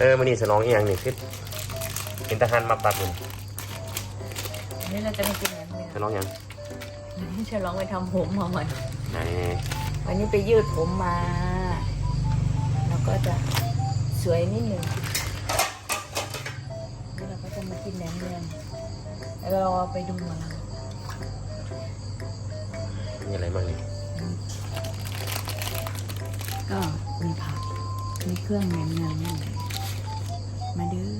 เออมันนี่ฉลองอีหยังนี่คือเป็นทหารมาปักมันนี่เราจะมากินอะไรเนี่ยฉลองหยังนี่จะลองไปทำผมมาใหม่ไหนวันนี้ไปยืดผมมา แล้วก็จะสวยนิดหนึ่งแล้วเราก็จะมากินแหนมเนืองแล้วเราเอาไปดูหมาลังมีอะไรบ้างนี่ก็มีผักมีเครื่องแหนมเนืองนี่แหละ มาดื้อ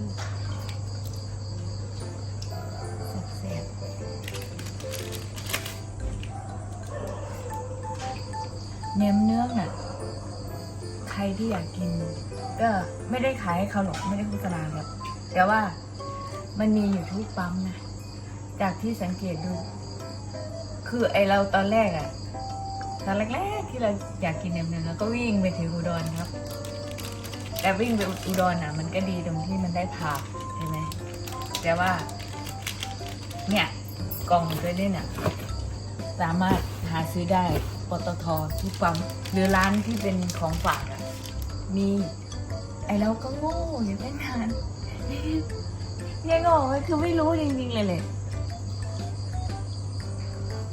แซ่บๆแหนมเนื้อน่ะ ใครที่อยากกิน ก็ไม่ได้ขายให้เขาหรอกไม่ได้โฆษณาแบบแต่ว่ามันมีอยู่ทุกปั๊มนะ จากที่สังเกตดู คือไอเราตอนแรกอะตอนแรกๆที่เราอยากกินแหนมเนื้อก็วิ่งไปถึงอุดรครับ แต่วิ่งไปอุดรอะ มันก็ดีตรงที่มันได้ผักใช่ไหมแต่ว่า เนี่ยกล่องตัวนี้เนี่ยสามารถหาซื้อได้ปตททุกปั๊มหรือร้านที่เป็นของฝากอะมีไอเราก็โง่อยู่ตั้งนานเนี่ยงงก็คือไม่รู้จริงๆเลยเลย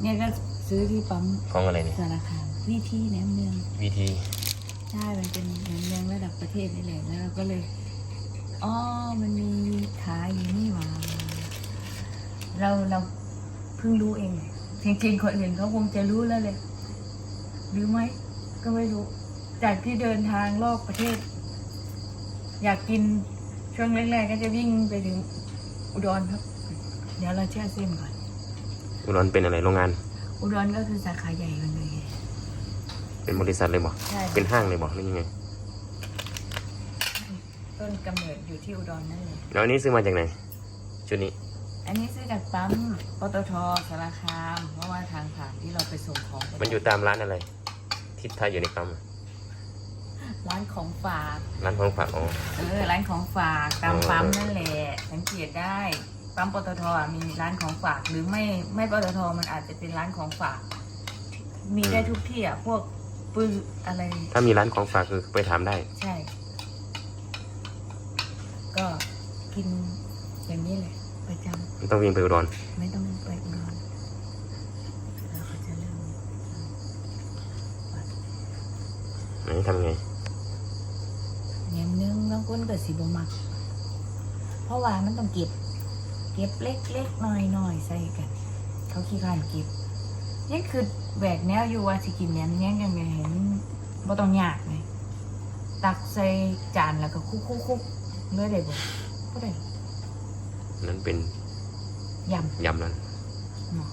เนี่ยก็ซื้อที่ปั๊มของอะไรนี่สารคามวิธีแหนมเนืองวิธี ใช่มันเป็นแหนมเนืองระดับประเทศนี่แหละแล้วเราก็เลยอ๋อมันมีขายอยู่นี่หว่าเราเราเพิ่งรู้เองจริงๆคนอื่นเขาคงจะรู้แล้วเลยหรือไม่ก็ไม่รู้ จากที่เดินทางรอบประเทศ อยากกินช่วงแรกๆก็จะวิ่งไปถึงอุดรครับ เดี๋ยวเราแช่เส้นก่อน อุดรเป็นอะไรโรงงาน อุดรก็คือสาขาใหญ่มันเลย เป็นบริษัทเลยบ่ใช่ เป็นห้างเลยบ่หรือยังไงต้นกำเนิดอยู่ที่อุดรนั่นเลยแล้วอันนี้ซื้อมาจากไหนชุดนี้อันนี้ซื้อจากปั๊มปตทสารคาม เพราะว่าทางผ่านที่เราไปส่งของมันอยู่ตามร้านอะไรทิศไทยอยู่ในปั๊มอะร้านของฝาก ร้านของฝากอ๋อ เออร้านของฝากตามเออปั๊มนั่นแหละสังเกตได้ปั๊มปตทอะมีร้านของฝากหรือไม่ไม่ปตทมันอาจจะเป็นร้านของฝาก มีได้ทุกที่อะพวก ปืนอะไร ถ้ามีร้านของฝากคือไปถามได้ ใช่ ก็กินอย่างนี้เลยประจไม่ต้องวิ่งไปอุดรำไม่ต้องไปอุดรแล้วเขาจะเริ่มไหนทำไง แหนมเนื้อบางคนก็สิบมัก เพราะว่ามันต้องเก็บ เก็บเล็กๆน้อยๆใส่กัน เขาขี้ข้านเก็บ นี่คือแหวกแนวอยู่ว่าสิกินแหนมแย้งยังไงเห็นบ่ต้องยากเลยตักใส่จานแล้วก็คุกคุกคุกๆๆเลือได้บ่ก็ได้นั้นเป็นยยำนั้นำเนาะ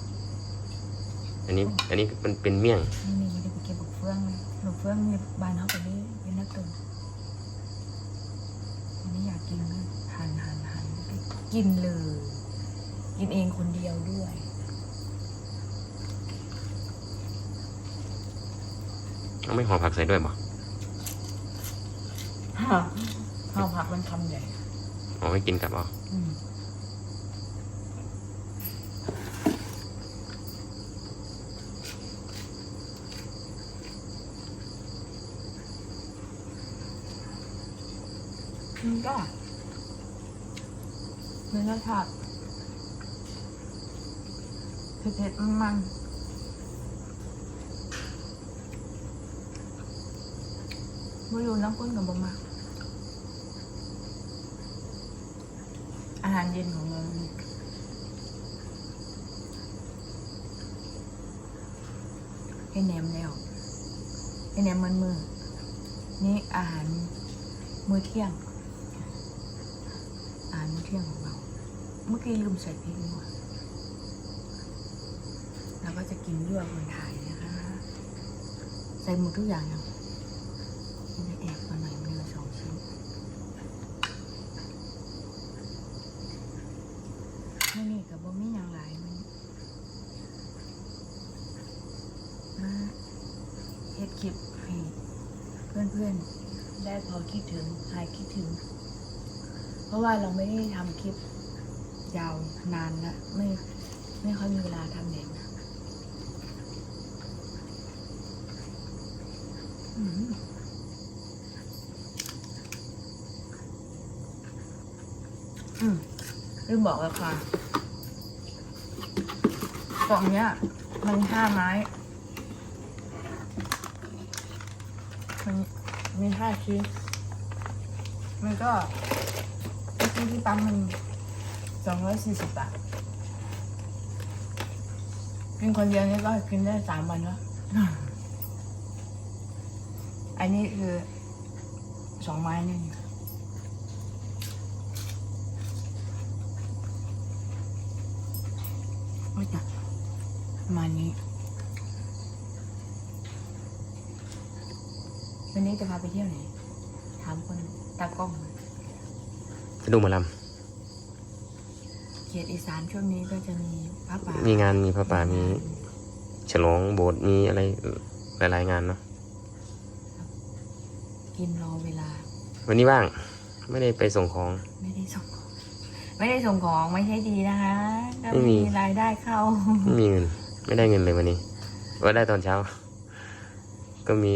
อันนี้อันนี้มันเป็นเมี่ยงนี่นี่ไม่ได้ไปเก็บบุกเฟืองเลยบุกเฟืองมีบ้านเขาไปนี่เป็นนักตุนอันนี้อยากกินเลยหันหันหันไปกินเลย กินเองคนเดียวด้วย เอาไม่ห่อผักใส่ด้วยบ่ข้าวผักมันคำใหญ่ห่อไว้กินกับอ๋ออืมมันก็มันรสชาติเผ็ดๆมัน ๆไม่รู้น้ำข้นกับบะมากอาหารเย็นของเรานี่ให้แหนมแล้วให้แหนมมันมือ นี่อาหารมื้อเที่ยง อาหารมื้อเที่ยงของเรา เมื่อกี้ลืมใส่พริกนี่หว่าเราก็จะกินยั่วคนไทยนะคะ ใส่หมดทุกอย่างยัง แอบมาหน่อยมันเหลือสองชิ้นไม่นี่กับบ่มีอย่างไรมันมาเฮ็ดคลิปให้เพื่อนๆ ได้พอคิดถึงหายคิดถึง เพราะว่าเราไม่ได้ทำคลิปยาวนานล้วไม่ไม่ค่อยมีเวลาทำเน็ตนะอืม อืมลืมบอกราคากล่องเนี้ย มันห้าไม้ มันมีห้าชิ้นมันก็ไอ้ที่ที่ปั๊มมันสองร้อยสี่สิบบาทกินคนเดียวนี่ก็กินได้สามวันแล้วอันนี้คือสองไม้นี่ ไม่จัดประมาณนี้ วันนี้จะพาไปเที่ยวไหน ถามคนตากล้องไปดูหมอลเขตอีสานช่วงนี้ก็จะมีพระป่าำมีงานมีพระป่ามีฉลองโบสถ์มีอะไรหลาย ๆ งานเนาะกินรอเวลา วันนี้ว่าง ไม่ได้ไปส่งของ ไม่ได้ส่งของ ไม่ได้ส่งของไม่ใช่ดีนะคะก็ไม่มี มีรายได้เข้า ไม่มีเงิน ไม่ได้เงินเลยวันนี้ว่าได้ตอนเช้า ก็มี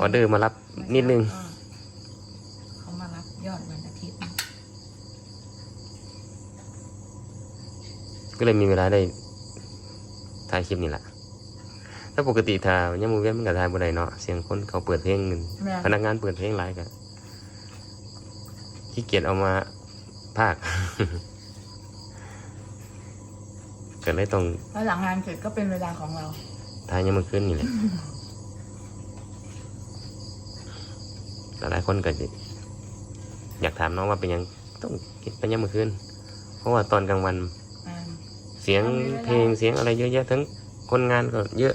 ออเดอร์มารับนิดนึง เออเขามารับยอดวันอาทิตย์ก็เลยมีเวลาได้ถ่ายคลิปนี่แหละถ้าปกติถ่ายยังมูเว้นมันก็ถ่ายบ่ได้เนาะ เสียงคนเขาเปิดเพลงกันแม่พนักงานเปิดเพลงไลฟ์กันขี้เกียจเอามา ภาคก็เลยต้องแล้วหลังงานเสร็จก็เป็นเวลาของเราถ่ายยังมันขึ้นนี่แหละหลายๆคนก็จะอยากถามน้องว่าเป็นหยังต้องคิดไปยังมันขึ้น เพราะว่าตอนกลางวันอ่าเสียงเพลงเสียงอะไรเยอะแยะทั้งคนงานก็เยอะ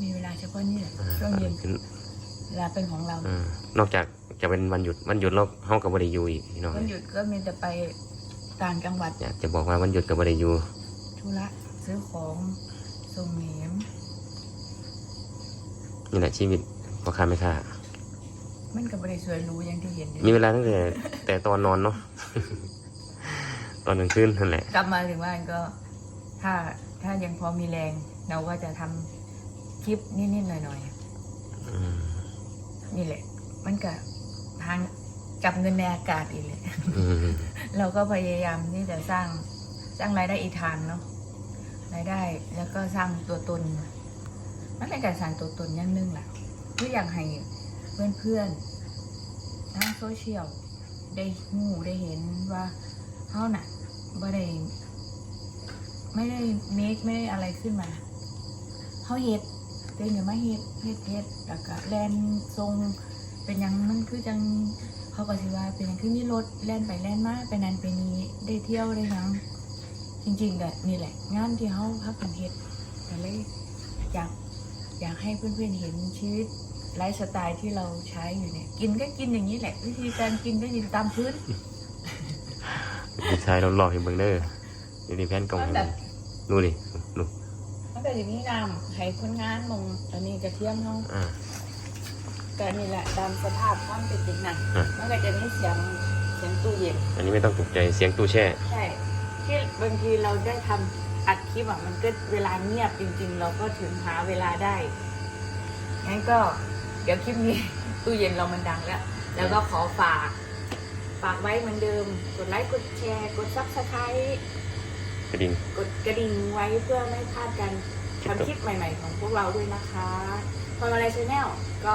มีเวลาเฉพาะนี่แหละอ่าช่วงเย็นขึ้นเวลาเป็นของเราอ่านอกจาก จะเป็นวันหยุดวันหยุดเราเฮากับบริยูอีกพี่น้องวันหยุดก็มีแต่ไปต่างจังหวัดอยากจะบอกว่าวันหยุดกับบริยูธุระซื้อของส่งเหนมนี่แหละชีวิตพ่อค้าไม่ค่ามันกับบริสวยหรู้อย่างที่เห็นอยู่มีเวลาตั้งแต่แต่ตอนนอนเนาะตอนกลางคืนนั่นแหละกลับมาถึงบ้านก็ ถ้าถ้ายังพอมีแรง เราก็จะทำคลิปนิดๆหน่อยๆอืมนี่แหละ มันก็ ทางจับเงินในอากาศอีกเลยอืมเราก็พยายามที่จะสร้างสร้างรายได้อีกทางเนาะรายได้แล้วก็สร้างตัวตนมันเป็นการสร้างตัวตนอย่างหนึงแหละคืออยากให้เพื่อนๆทางโซเชียลได้หูได้เห็นว่าเขาน่ะไม่ได้ไม่ได้เมคไม่ได้อะไรขึ้นมาเขาเฮ็ดเป็นอย่างมาเฮ็ดเฮ็ดเฮ็ดแล้วก็แลนทรง เป็นหยังมันคือจังเขาก็สิว่าเป็นหยังคือมีรถแล่นไปแล่นมาไปนั้นไปนี้ได้เที่ยวได้หยังจริงๆก็นี่แหละ งานที่เขาพักกันเฮ็ดก็เลยอยากอยากให้เพื่อนๆเห็นชีวิตไลฟ์สไตล์ที่เราใช้อยู่เนี่ย กินก็กินอย่างนี้แหละ วิธีการกินก็กินตามพื้นพี่ชายเราหล่อเห็นเบิ่งเด้ออยู่ที่แพนกล่องมันแบบดูดิดูมันก็อย่างนี้นำให้คนงานมองอันนี้กระเทียมเขาอ่า ก็นี่แหละตามสภาพความเป็นจริงนะอะ มันก็จะมีเสียงเสียงตู้เย็นอันนี้ไม่ต้องตกใจเสียงตู้แช่ ใช่ที่บางทีเราได้ทำอัดคลิปอะมันก็เวลาเงียบจริง ๆ เราก็ถึงหาเวลาได้งั้นก็เดี๋ยวคลิปนี้ ตู้เย็นเรามันดังแล้ว แล้วก็ขอฝาก ฝากไว้เหมือนเดิม กดไลค์กดแชร์กดซับสไครต์กระดิ่ง กดกระดิ่งไว้เพื่อไม่พลาดการทำคลิปใหม่ ๆ ของพวกเราด้วยนะคะพอมาเลยชาแนลก็